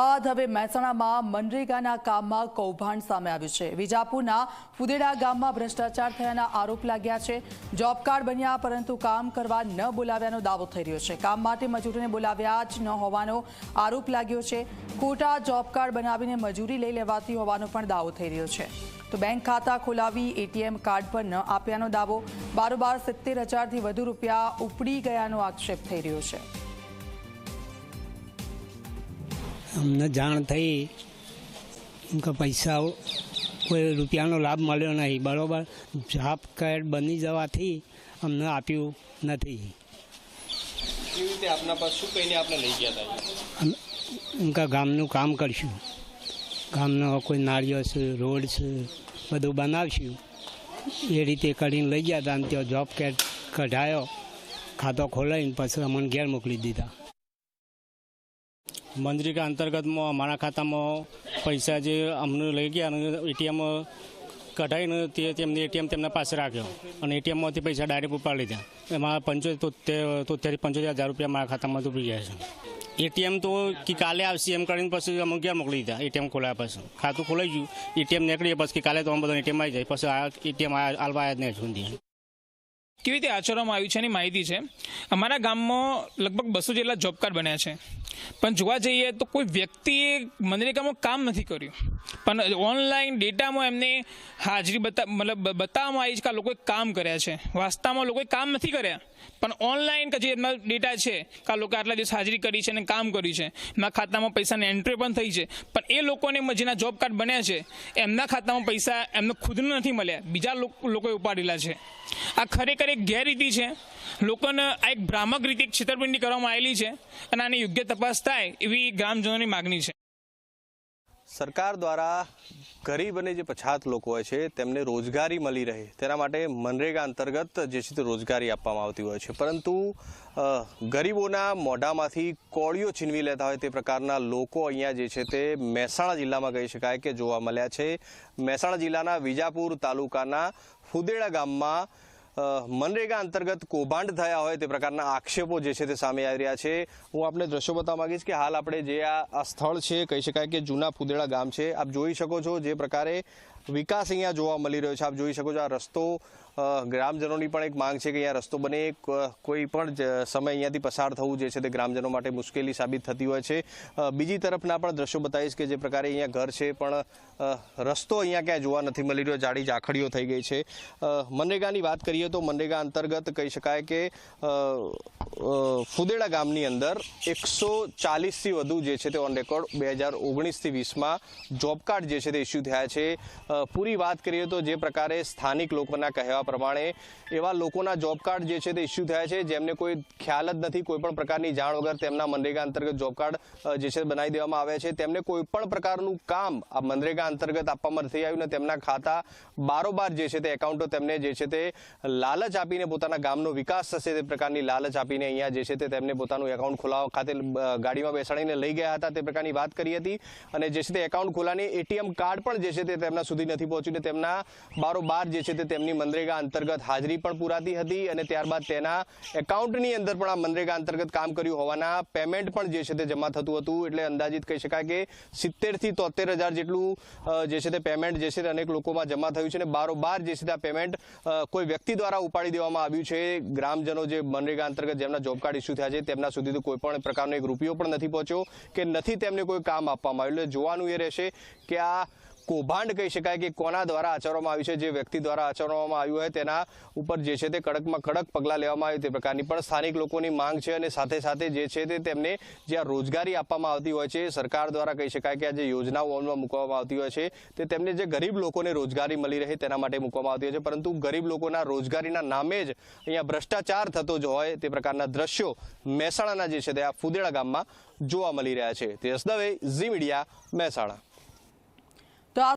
બાદ હવે મહેસાણામાં મનરેગાના કામમાં કૌભાંડ સામે આવ્યું છે. વિજાપુરના ફુદેડા ગામમાં ભ્રષ્ટાચાર થયાના આરોપ લાગ્યા છે. જોબ કાર્ડ બન્યા પરંતુ કામ કરવા ન બોલાવ્યાનો દાવો થઈ રહ્યો છે. કામ માટે મજૂરોને બોલાવ્યા જ ન હોવાનો આરોપ લાગ્યો છે. ખોટા જોબ કાર્ડ બનાવીને મજૂરી લઈ લેવાતી હોવાનો પણ દાવો થઈ રહ્યો છે. તો બેંક ખાતા ખોલાવી એટીએમ કાર્ડ પર ન આપ્યાનો દાવો. બારોબાર સિત્તેર હજારથી વધુ રૂપિયા ઉપડી ગયાનો આક્ષેપ થઈ રહ્યો છે. અમને જાણ થઈ કે પૈસા કોઈ રૂપિયાનો લાભ મળ્યો નહીં. બરાબર? જાપ કાર્ડ બની જવાથી અમને આપ્યું નથી. આપના પાસે શું કહીને આપણે લઈ ગયા હતા એમ કે ગામનું કામ કરશું. ગામનો કોઈ નાળિયો છે રોડ છે બધું બનાવશું. એ રીતે કરીને લઈ ગયા હતા અને ત્યાં જોબ કાર્ડ કઢાયો ખાતો ખોલાવીને પછી અમને ઘેર મોકલી દીધા. મનરેગા અંતર્ગતમાં અમારા ખાતામાં પૈસા જે અમને લઈ ગયા અને એટીએમ કઢાવીને તે તેમને એટીએમ તેમના પાસે રાખ્યો. અને એટીએમમાંથી પૈસા ડાયરેક્ટ ઉપાડી લીધા એમાં પંચોતેર તોતેર તોતેરથી પંચોતેર હજાર રૂપિયા મારા ખાતામાં ડૂબી ગયા છે. એટીએમ તો કે કાલે આવશે એમ કરીને પછી અમે ક્યાં મોકલી દીધા? એટીએમ ખોલાયા પછી. ખાતું ખોલાઈ ગયું. એટીએમ નીકળીએ પછી કાલે તો અમે બધા એટીએમ આવી જાય. પછી આ એટીએમ આલવા આવ્યા જ નહીં સુધી કેવી રીતે આચરવામાં આવ્યું છે એની માહિતી છે. અમારા ગામમાં લગભગ બસો જેટલા જોબ કાર્ડ બન્યા છે. પણ જોવા જઈએ તો કોઈ વ્યક્તિએ મનરેગામાં કામ નથી કર્યું. પણ ઓનલાઈન ડેટામાં એમને હાજરી બતા, મતલબ બતાવવામાં આવી છે કે લોકોએ કામ કર્યા છે. વાસ્તવમાં લોકોએ કામ નથી કર્યા. પણ ઓનલાઈન કે જે એમના ડેટા છે કે લોકો આટલા દિવસ હાજરી કરી છે અને કામ કર્યું છે. એમના ખાતામાં પૈસાની એન્ટ્રી પણ થઈ છે. પણ એ લોકોને જેના જોબ કાર્ડ બન્યા છે, એમના ખાતામાં પૈસા એમને ખુદને નથી મળ્યા. બીજા લોકો- લોકોએ ઉપાડેલા છે. આ ખરેખર એક ગેરરીતિ છે. લોકોને આ એક ભ્રામક રીતે એક છેતરપિંડી કરવામાં આવેલી છે અને આની યોગ્ય તપાસ થાય એવી ગ્રામજનોની માગણી છે. સરકાર દ્વારા ગરીબ અને જે પછાત લોકો હોય છે, તેમને રોજગારી મળી રહે. તેના માટે મનરેગા અંતર્ગત જે છે તે રોજગારી આપવામાં આવતી હોય છે. પરંતુ ગરીબોના મોઢામાંથી કોળીઓ છીનવી લેતા હોય તે પ્રકારના લોકો અહીંયા જે છે તે મહેસાણા જિલ્લામાં કહી શકાય કે જોવા મળ્યા છે. મહેસાણા જિલ્લાના વિજાપુર તાલુકાના ફુદેડા ગામમાં મનરેગા અંતર્ગત કૌભાંડ થયા હોય તે પ્રકારના આક્ષેપો જે છે તે સામે આવી રહ્યા છે. હું આપને દ્રશ્યો બતાવવા માંગીશ કે હાલ આપણે જે આ સ્થળ છે, કહી શકાય કે જૂના ફુદેડા ગામ છે, આપ જોઈ શકો છો જે પ્રકારે વિકાસ અહીંયા જોવા મળી રહ્યો છે. આપ જોઈ શકો છો આ રસ્તો ગ્રામજનોની પણ એક માંગ છે કે અહીંયા રસ્તો બને. કોઈ પણ સમય અહીંયાથી પસાર થવું જે છે તે ગ્રામજનો માટે મુશ્કેલી સાબિત થતી હોય છે. બીજી તરફના પણ દ્રશ્યો બતાવીશ કે જે પ્રકારે અહીંયા ઘર છે, પણ રસ્તો અહીંયા ક્યાંય જોવા નથી મળી રહ્યો. જાડી ઝાખડીઓ થઈ ગઈ છે. મનરેગાની વાત કરીએ તો મનરેગા અંતર્ગત કહી શકાય કે ફુદેડા ગામની અંદર એકસો ચાલીસથી વધુ જે છે તે ઓન રેકોર્ડ બે હજાર ઓગણીસથી વીસમાં જોબ કાર્ડ જે છે તે ઇસ્યુ થયા છે. પૂરી વાત કરીએ તો જે પ્રકારે સ્થાનિક લોકોના કહેવા પ્રમાણે એવા લોકોના જોબ કાર્ડ જે છે તે ઇસ્યુ થયા છે, જેમને કોઈ ખ્યાલ જ નથી, કોઈ પણ પ્રકારની જાણ વગર તેમના મનરેગા અંતર્ગત જોબ કાર્ડ જે છે બનાવી દેવામાં આવ્યા છે. તેમને કોઈ પણ પ્રકારનું કામ આ મનરેગા અંતર્ગત આપવામાં નથી આવ્યું ને તેમના ખાતા બારોબાર જે છે તે એકાઉન્ટો તેમને જે છે તે લાલચ આપીને પોતાના ગામનો વિકાસ થશે તે પ્રકારની લાલચ આપીને અહીંયા જે છે તે તેમને પોતાનું એકાઉન્ટ ખોલાવવા ખાતે ગાડીમાં બેસાડીને લઈ ગયા હતા તે પ્રકારની વાત કરી હતી. અને જે છે તે એકાઉન્ટ ખોલાની એટીએમ કાર્ડ પણ જે છે તે તેમના સુધી નથી પહોંચ્યું ને તેમના બારોબાર જે છે તે તેમની મનરેગા અંતર્ગત હાજરી પણ પુરાતી હતી અને ત્યારબાદ તેના એકાઉન્ટની અંદર પણ આ મનરેગા અંતર્ગત કામ કર્યું હોવાના પેમેન્ટ પણ જે છે તે જમા થતું હતું. એટલે અંદાજિત કહી શકાય કે સિત્તેરથી તોતેર હજાર જેટલું જે છે તે પેમેન્ટ જે છે તે અનેક લોકોમાં જમા થયું છે અને બારોબાર જે છે તે આ પેમેન્ટ કોઈ વ્યક્તિ દ્વારા ઉપાડી દેવામાં આવ્યું છે. ગ્રામજનો જે મનરેગા અંતર્ગત જેમના જોબ કાર્ડ ઇસ્યુ થયા છે, તેમના સુધી તો કોઈ પણ પ્રકારનો એક રૂપિયો પણ નથી પહોંચ્યો કે નથી તેમને કોઈ કામ આપવામાં આવ્યું. એટલે જોવાનું એ રહેશે કે આ કૌભાંડ કહી શકાય કે કોના દ્વારા આચરવામાં આવ્યું છે, જે વ્યક્તિ દ્વારા આચરવામાં આવ્યું હોય તેના ઉપર જે છે તે કડકમાં કડક પગલાં લેવામાં આવ્યું તે પ્રકારની પણ સ્થાનિક લોકોની માંગ છે અને સાથે સાથે જે છે તે તેમને જે આ રોજગારી આપવામાં આવતી હોય છે, સરકાર દ્વારા કહી શકાય કે આ જે યોજનાઓ અમલમાં મૂકવામાં આવતી હોય છે, તે તેમને જે ગરીબ લોકોને રોજગારી મળી રહે તેના માટે મૂકવામાં આવતી હોય છે. પરંતુ ગરીબ લોકોના રોજગારીના નામે જ અહીંયા ભ્રષ્ટાચાર થતો જ હોય તે પ્રકારના દ્રશ્યો મહેસાણાના જે છે તે આ ફુદેડા ગામમાં જોવા મળી રહ્યા છે. તે દવે, ઝી મીડિયા મહેસાણા.